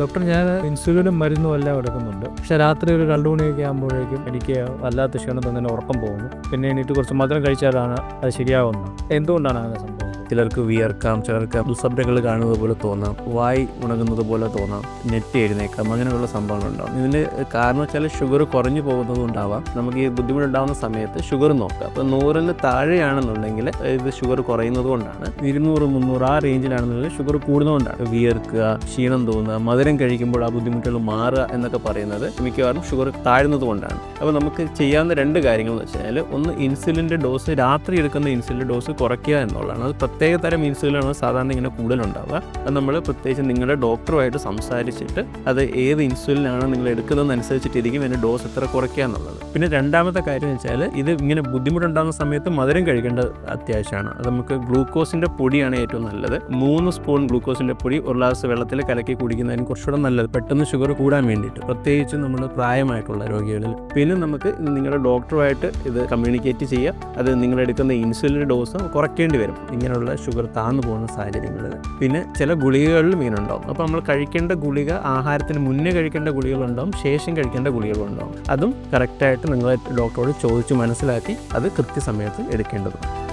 Doctor ഞാൻ ഇൻസുലിനും മരുന്നും എല്ലാം എടുക്കുന്നുണ്ട്. പക്ഷെ രാത്രി ഒരു രണ്ടു മണിയൊക്കെ ആകുമ്പോഴേക്കും എനിക്ക് വല്ലാത്ത ക്ഷീണം തന്നെ ഉറക്കം പോകുന്നു. പിന്നെ എനിക്ക് കുറച്ച് മധുരം കഴിച്ചാലാണ് അത് ശരിയാവുന്നത്. എന്തുകൊണ്ടാണ് അങ്ങനെ സംഭവം ചിലർക്ക് വിയർക്കാം ചിലർക്ക് ദുസ്വപ്നങ്ങൾ കാണുന്നത് പോലെ തോന്നാം വായി ഉണങ്ങുന്നത് പോലെ തോന്നാം നെറ്റ് എഴുന്നേക്കാം അങ്ങനെയുള്ള സംഭവങ്ങൾ ഉണ്ടാവും. ഇതിന് കാരണം വെച്ചാൽ ഷുഗർ കുറഞ്ഞു പോകുന്നത് കൊണ്ടാവാം. നമുക്ക് ഈ ബുദ്ധിമുട്ടുണ്ടാവുന്ന സമയത്ത് ഷുഗർ നോക്കാം. അപ്പോൾ നൂറിന് താഴെയാണെന്നുണ്ടെങ്കിൽ ഇത് ഷുഗർ കുറയുന്നത് കൊണ്ടാണ്. ഇരുന്നൂറ് മുന്നൂറ് ആ റേഞ്ചിലാണെന്നുണ്ടെങ്കിൽ ഷുഗർ കൂടുന്നതുകൊണ്ടാണ്. വിയർക്കുക ക്ഷീണം തോന്നുക മധുരം കഴിക്കുമ്പോൾ ആ ബുദ്ധിമുട്ടുകൾ മാറുക എന്നൊക്കെ പറയുന്നത് മിക്കവാറും ഷുഗർ താഴ്ന്നത് കൊണ്ടാണ്. അപ്പോൾ നമുക്ക് ചെയ്യാവുന്ന രണ്ട് കാര്യങ്ങൾ എന്ന് വെച്ചാൽ ഒന്ന് ഇൻസുലിന്റെ ഡോസ് രാത്രി എടുക്കുന്ന ഇൻസുലിന്റെ ഡോസ് കുറയ്ക്കുക എന്നുള്ളതാണ്. അത് പ്രത്യേക തരം ഇൻസുലിനാണ് സാധാരണ ഇങ്ങനെ കൂടുതലുണ്ടാവുക. അത് നമ്മൾ പ്രത്യേകിച്ച് നിങ്ങളുടെ ഡോക്ടറുമായിട്ട് സംസാരിച്ചിട്ട് അത് ഏത് ഇൻസുലിനാണ് നിങ്ങൾ എടുക്കുന്നതെന്നനുസരിച്ചിട്ടിരിക്കും അതിന്റെ ഡോസ് എത്ര കുറയ്ക്കുക എന്നുള്ളത്. പിന്നെ രണ്ടാമത്തെ കാര്യം വെച്ചാൽ ഇത് ഇങ്ങനെ ബുദ്ധിമുട്ടുണ്ടാകുന്ന സമയത്ത് മധുരം കഴിക്കേണ്ടത് അത്യാവശ്യമാണ്. അത് നമുക്ക് ഗ്ലൂക്കോസിന്റെ പൊടിയാണ് ഏറ്റവും നല്ലത്. മൂന്ന് സ്പൂൺ ഗ്ലൂക്കോസിന്റെ പൊടി ഒരു ഗ്ലാസ് വെള്ളത്തിൽ കലക്കി കുടിക്കുന്നതിന് കുറച്ചുകൂടെ നല്ലത്. പെട്ടെന്ന് ഷുഗർ കൂടാൻ വേണ്ടിയിട്ട്. പ്രത്യേകിച്ച് നമ്മൾ പ്രായമായിട്ടുള്ള രോഗികളിൽ. പിന്നെ നമുക്ക് നിങ്ങളുടെ ഡോക്ടറുമായിട്ട് ഇത് കമ്മ്യൂണിക്കേറ്റ് ചെയ്യുക. അത് നിങ്ങളെടുക്കുന്ന ഇൻസുലിൻ ഡോസ് കുറയ്ക്കേണ്ടി വരും. ഇങ്ങനെയുള്ള ഷുഗർ താന്നു പോകുന്ന സാഹചര്യങ്ങളിൽ. പിന്നെ ചില ഗുളികകളിലും ഇങ്ങനെയുണ്ടാവും അപ്പോൾ നമ്മൾ കഴിക്കേണ്ട ഗുളിക ആഹാരത്തിന് മുന്നേ കഴിക്കേണ്ട ഗുളികളുണ്ടാവും. ശേഷം കഴിക്കേണ്ട ഗുളികളുണ്ടാവും. അതും കറക്റ്റായിട്ട് നിങ്ങൾ ഡോക്ടറോട് ചോദിച്ചു മനസ്സിലാക്കി അത് കൃത്യസമയത്ത് എടുക്കേണ്ടതുണ്ട്.